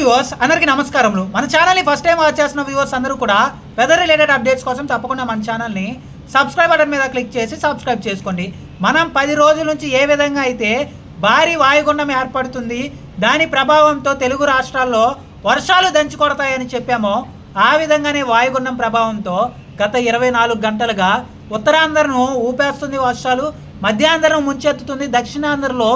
Viewers అందరికీ నమస్కారములు. మన ఛానల్ని ఫస్ట్ టైం వాచ్ చేస్తున్న వ్యూవర్స్ అందరూ కూడా వెదర్ రిలేటెడ్ అప్డేట్స్ కోసం తప్పకుండా మన ఛానల్ని సబ్స్క్రైబ్ బటన్ మీద క్లిక్ చేసి సబ్స్క్రైబ్ చేసుకోండి. మనం పది రోజుల నుంచి ఏ విధంగా అయితే భారీ వాయుగుండం ఏర్పడుతుంది దాని ప్రభావంతో తెలుగు రాష్ట్రాల్లో వర్షాలు దంచి కొడతాయని చెప్పామో ఆ విధంగానే వాయుగుండం ప్రభావంతో గత ఇరవై నాలుగు గంటలుగా ఉత్తరాంధ్రను ఊపేస్తుంది వర్షాలు మధ్యాంధ్రం ముంచెత్తుతుంది దక్షిణాంధ్రలో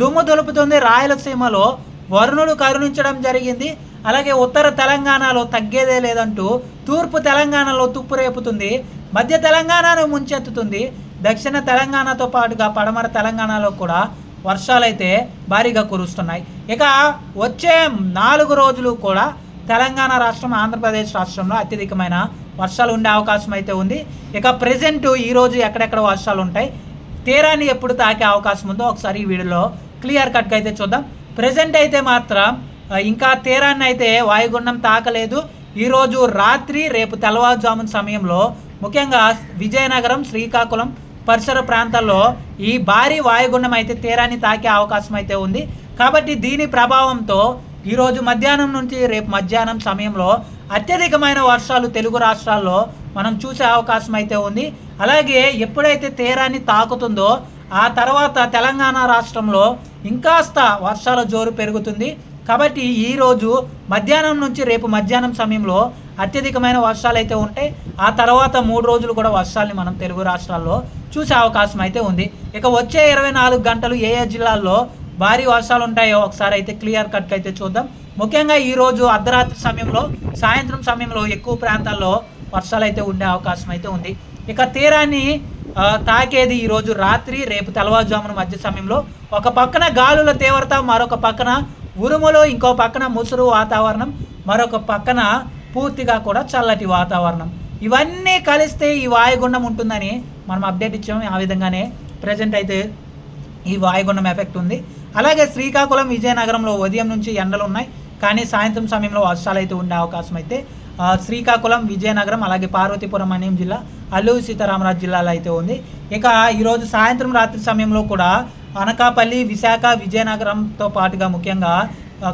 దుమ్ము దులుపుతుంది రాయలసీమలో వరుణుడు కరుణించడం జరిగింది. అలాగే ఉత్తర తెలంగాణలో తగ్గేదే లేదంటూ తూర్పు తెలంగాణలో తుప్పు రేపుతుంది. మధ్య తెలంగాణను ముంచెత్తుతుంది. దక్షిణ తెలంగాణతో పాటుగా పడమర తెలంగాణలో కూడా వర్షాలైతే భారీగా కురుస్తున్నాయి. ఇక వచ్చే నాలుగు రోజులు కూడా తెలంగాణ రాష్ట్రం ఆంధ్రప్రదేశ్ రాష్ట్రంలో అత్యధికమైన వర్షాలు ఉండే అవకాశం అయితే ఉంది. ఇక ప్రజెంట్ ఈరోజు ఎక్కడెక్కడ వర్షాలు ఉంటాయి? తీరాన్ని ఎప్పుడు తాకే అవకాశం ఉందో ఒకసారి ఈ వీడియోలో క్లియర్ కట్గా అయితే చూద్దాం. ప్రజెంట్ అయితే మాత్రం ఇంకా తీరాన్ని అయితే వాయుగుండం తాకలేదు. ఈరోజు రాత్రి రేపు తెల్లవారుజామున సమయంలో ముఖ్యంగా విజయనగరం శ్రీకాకుళం పరిసర ప్రాంతాల్లో ఈ భారీ వాయుగుండం అయితే తీరాన్ని తాకే అవకాశం అయితే ఉంది. కాబట్టి దీని ప్రభావంతో ఈరోజు మధ్యాహ్నం నుంచి రేపు మధ్యాహ్నం సమయంలో అత్యధికమైన వర్షాలు తెలుగు రాష్ట్రాల్లో మనం చూసే అవకాశం అయితే ఉంది. అలాగే ఎప్పుడైతే తీరాన్ని తాకుతుందో ఆ తర్వాత తెలంగాణ రాష్ట్రంలో ఇంకాస్త వర్షాల జోరు పెరుగుతుంది. కాబట్టి ఈరోజు మధ్యాహ్నం నుంచి రేపు మధ్యాహ్నం సమయంలో అత్యధికమైన వర్షాలు అయితే ఉంటాయి. ఆ తర్వాత మూడు రోజులు కూడా వర్షాలని మనం తెలుగు రాష్ట్రాల్లో చూసే అవకాశం అయితే ఉంది. ఇక వచ్చే ఇరవై నాలుగు గంటలు ఏ ఏ జిల్లాల్లో భారీ వర్షాలు ఉంటాయో ఒకసారి అయితే క్లియర్ కట్గా అయితే చూద్దాం. ముఖ్యంగా ఈరోజు అర్ధరాత్రి సమయంలో సాయంత్రం సమయంలో ఎక్కువ ప్రాంతాల్లో వర్షాలు అయితే ఉండే అవకాశం అయితే ఉంది. ఇక తీరాన్ని తాకేది ఈరోజు రాత్రి రేపు తెల్లవారుజామున మధ్య సమయంలో. ఒక పక్కన గాలుల తీవ్రత మరొక పక్కన ఉరుములు ఇంకో పక్కన ముసురు వాతావరణం మరొక పక్కన పూర్తిగా కూడా చల్లటి వాతావరణం. ఇవన్నీ కలిస్తే ఈ వాయుగుండం ఉంటుందని మనం అప్డేట్ ఇచ్చాము. ఆ విధంగానే ప్రజెంట్ అయితే ఈ వాయుగుండం ఎఫెక్ట్ ఉంది. అలాగే శ్రీకాకుళం విజయనగరంలో ఉదయం నుంచి ఎండలు ఉన్నాయి. కానీ సాయంత్రం సమయంలో వర్షాలు అయితే ఉండే అవకాశం అయితే శ్రీకాకుళం విజయనగరం అలాగే పార్వతీపురం అనే జిల్లా అల్లూరు సీతారామరాజు జిల్లాలో అయితే ఉంది. ఇక ఈరోజు సాయంత్రం రాత్రి సమయంలో కూడా అనకాపల్లి విశాఖ విజయనగరంతో పాటుగా ముఖ్యంగా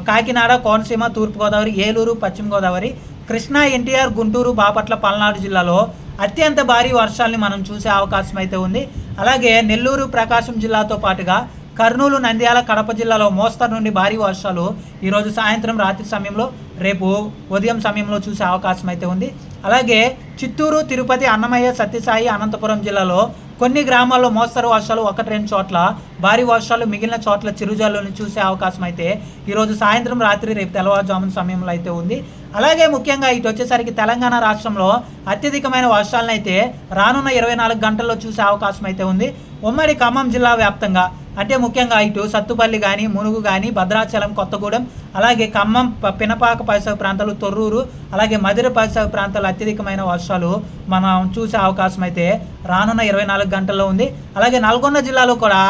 కాకినాడ కోనసీమ తూర్పుగోదావరి ఏలూరు పశ్చిమ గోదావరి కృష్ణా ఎన్టీఆర్ గుంటూరు బాపట్ల పల్నాడు జిల్లాలో అత్యంత భారీ వర్షాల్ని మనం చూసే అవకాశం అయితే ఉంది. అలాగే నెల్లూరు ప్రకాశం జిల్లాతో పాటుగా కర్నూలు నంద్యాల కడప జిల్లాలో మోస్తరు నుండి భారీ వర్షాలు ఈరోజు సాయంత్రం రాత్రి సమయంలో రేపు ఉదయం సమయంలో చూసే అవకాశం అయితే ఉంది. అలాగే చిత్తూరు తిరుపతి అన్నమయ్య సత్యసాయి అనంతపురం జిల్లాలో కొన్ని గ్రామాల్లో మోస్తరు వర్షాలు ఒకటి రెండు చోట్ల భారీ వర్షాలు మిగిలిన చోట్ల చిరుజల్లుని చూసే అవకాశం అయితే ఈరోజు సాయంత్రం రాత్రి రేపు తెల్లవారుజామున సమయంలో అయితే ఉంది. అలాగే ముఖ్యంగా ఇటు వచ్చేసరికి తెలంగాణ రాష్ట్రంలో అత్యధికమైన వర్షాలను అయితే రానున్న ఇరవై నాలుగు గంటల్లో చూసే అవకాశం అయితే ఉంది. ఉమ్మడి ఖమ్మం జిల్లా వ్యాప్తంగా అంటే ముఖ్యంగా ఇటు సత్తుపల్లి కానీ మునుగు కానీ భద్రాచలం కొత్తగూడెం అలాగే ఖమ్మం ప- పినపాక పరిసర ప్రాంతాలు తొర్రూరు అలాగే మధుర పరిసర ప్రాంతాలు అత్యధికమైన వర్షాలు మనం చూసే అవకాశం అయితే రానున్న ఇరవై నాలుగు గంటల్లో ఉంది. అలాగే నల్గొండ జిల్లాలో కూడా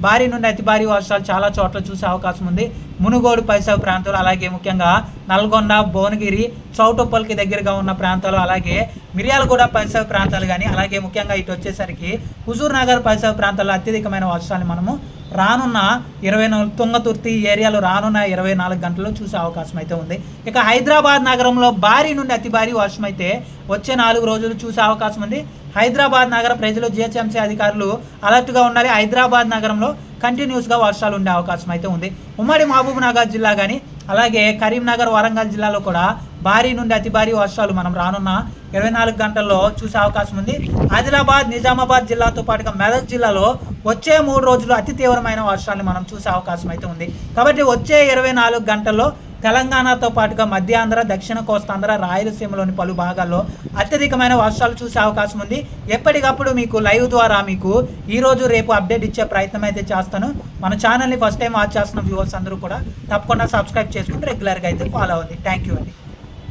భారీ నుండి అతి భారీ వర్షాలు చాలా చోట్ల చూసే అవకాశం ఉంది. మునుగోడు పరిసర ప్రాంతాలు అలాగే ముఖ్యంగా నల్గొండ భువనగిరి చౌటుప్పల్కి దగ్గరగా ఉన్న ప్రాంతాలు అలాగే మిర్యాలగూడ పరిసర ప్రాంతాలు కానీ అలాగే ముఖ్యంగా ఇటు వచ్చేసరికి హుజూర్ నగర్ పరిసర ప్రాంతాల్లో అత్యధికమైన వర్షాలు మనము రానున్న ఇరవై నాలుగు తుంగతుర్తి ఏరియాలో రానున్న ఇరవై నాలుగు గంటల్లో చూసే అవకాశం అయితే ఉంది. ఇక హైదరాబాద్ నగరంలో భారీ నుండి అతి భారీ వర్షం అయితే వచ్చే నాలుగు రోజులు చూసే అవకాశం ఉంది. హైదరాబాద్ నగర ప్రజలు జిహెచ్ఎంసీ అధికారులు అలర్ట్గా ఉండాలి. హైదరాబాద్ నగరంలో కంటిన్యూస్గా వర్షాలు ఉండే అవకాశం అయితే ఉంది. ఉమ్మడి మహబూబ్ నగర్ జిల్లా కానీ అలాగే కరీంనగర్ వరంగల్ జిల్లాలో కూడా భారీ నుండి అతి భారీ వర్షాలు మనం రానున్న ఇరవై నాలుగు గంటల్లో చూసే అవకాశం ఉంది. ఆదిలాబాద్ నిజామాబాద్ జిల్లాతో పాటుగా మెదక్ జిల్లాలో వచ్చే మూడు రోజులు అతి తీవ్రమైన వర్షాలు మనం చూసే అవకాశం అయితే ఉంది. కాబట్టి వచ్చే ఇరవై నాలుగు గంటల్లో తెలంగాణతో పాటుగా మధ్యాంధ్ర దక్షిణ కోస్తాంధ్ర రాయలసీమలోని పలు భాగాల్లో అత్యధికమైన వర్షాలు చూసే అవకాశం ఉంది. ఎప్పటికప్పుడు మీకు లైవ్ ద్వారా మీకు ఈరోజు రేపు అప్డేట్ ఇచ్చే ప్రయత్నం అయితే చేస్తాను. మన ఛానల్ని ఫస్ట్ టైం వాచ్ చేస్తున్న వ్యూవర్స్ అందరూ కూడా తప్పకుండా సబ్స్క్రైబ్ చేసుకుని రెగ్యులర్గా అయితే ఫాలో అవ్వండి. థ్యాంక్ యూ అండి.